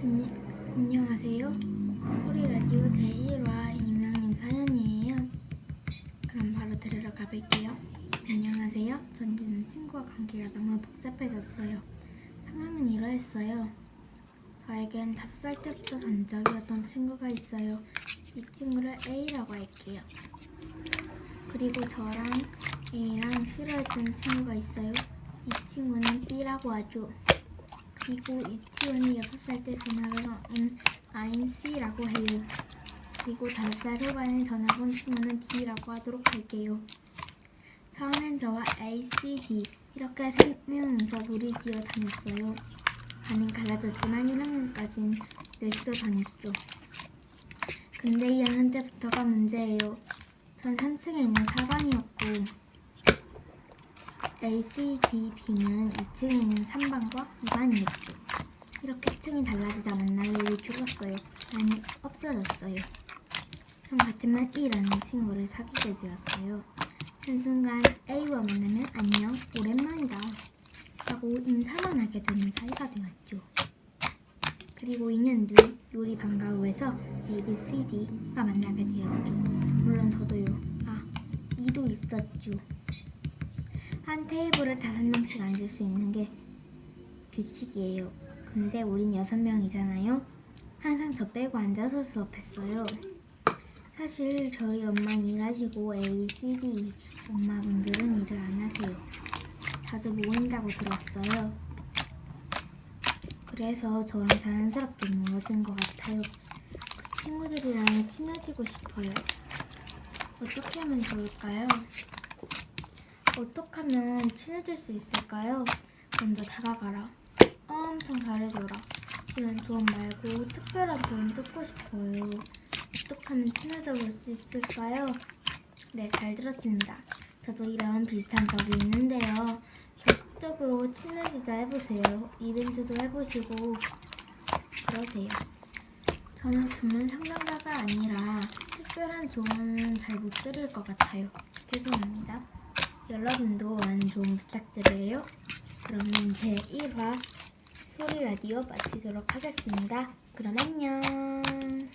안녕, 안녕하세요. 소리 라디오 제1화 이명님 사연이에요. 그럼 바로 들으러 가볼게요. 안녕하세요. 전 요즘 친구와 관계가 너무 복잡해졌어요. 상황은 이러했어요. 저에겐 다섯 살 때부터 전적이었던 친구가 있어요. 이 친구를 A라고 할게요. 그리고 저랑 A랑 싫어했던 친구가 있어요. 이 친구는 B라고 하죠. 그리고 유치원이 6살 때 전학을 온 아인 C라고 해요. 그리고 5살 후반에 전학 온 친구는 D라고 하도록 할게요. 처음엔 저와 A, C, D 이렇게 세 명이서 놀이 지어 다녔어요. 반은 갈라졌지만 1학년까진 넷이서 다녔죠. 근데 2학년 때부터가 문제예요. 전 3층에 있는 4반이었고 A, C, D, B는 2층에 있는 3반과 2반이었죠. 이렇게 층이 달라지자 만날 일이 줄었어요. 아니, 없어졌어요. 전 같은 반 E라는 친구를 사귀게 되었어요. 한순간 A와 만나면 안녕, 오랜만이다. 라고 인사만 하게 되는 사이가 되었죠. 그리고 2년 뒤 요리 방과후에서 A, B, C, D가 만나게 되었죠. 물론 저도요. 아, E도 있었죠. 한 테이블에 다섯 명씩 앉을 수 있는 게 규칙이에요. 근데 우린 여섯 명이잖아요. 항상 저 빼고 앉아서 수업했어요. 사실 저희 엄마는 일하시고 A, C, D 엄마분들은 일을 안 하세요. 자주 모인다고 들었어요. 그래서 저랑 자연스럽게 멀어진 것 같아요. 그 친구들이랑 친해지고 싶어요. 어떻게 하면 좋을까요? 어떻게 하면 친해질 수 있을까요? 먼저 다가가라. 엄청 잘해줘라. 이런 조언 말고 특별한 조언 듣고 싶어요. 어떻게 하면 친해져 볼 수 있을까요? 네, 잘 들었습니다. 저도 이런 비슷한 적이 있는데요. 적극적으로 친해지자 해보세요. 이벤트도 해보시고 그러세요. 저는 전문 상담가가 아니라 특별한 조언은 잘 못 들을 것 같아요. 죄송합니다. 여러분도 많은 조언 부탁드려요. 그러면 제 1화 소리 라디오 마치도록 하겠습니다. 그럼 안녕.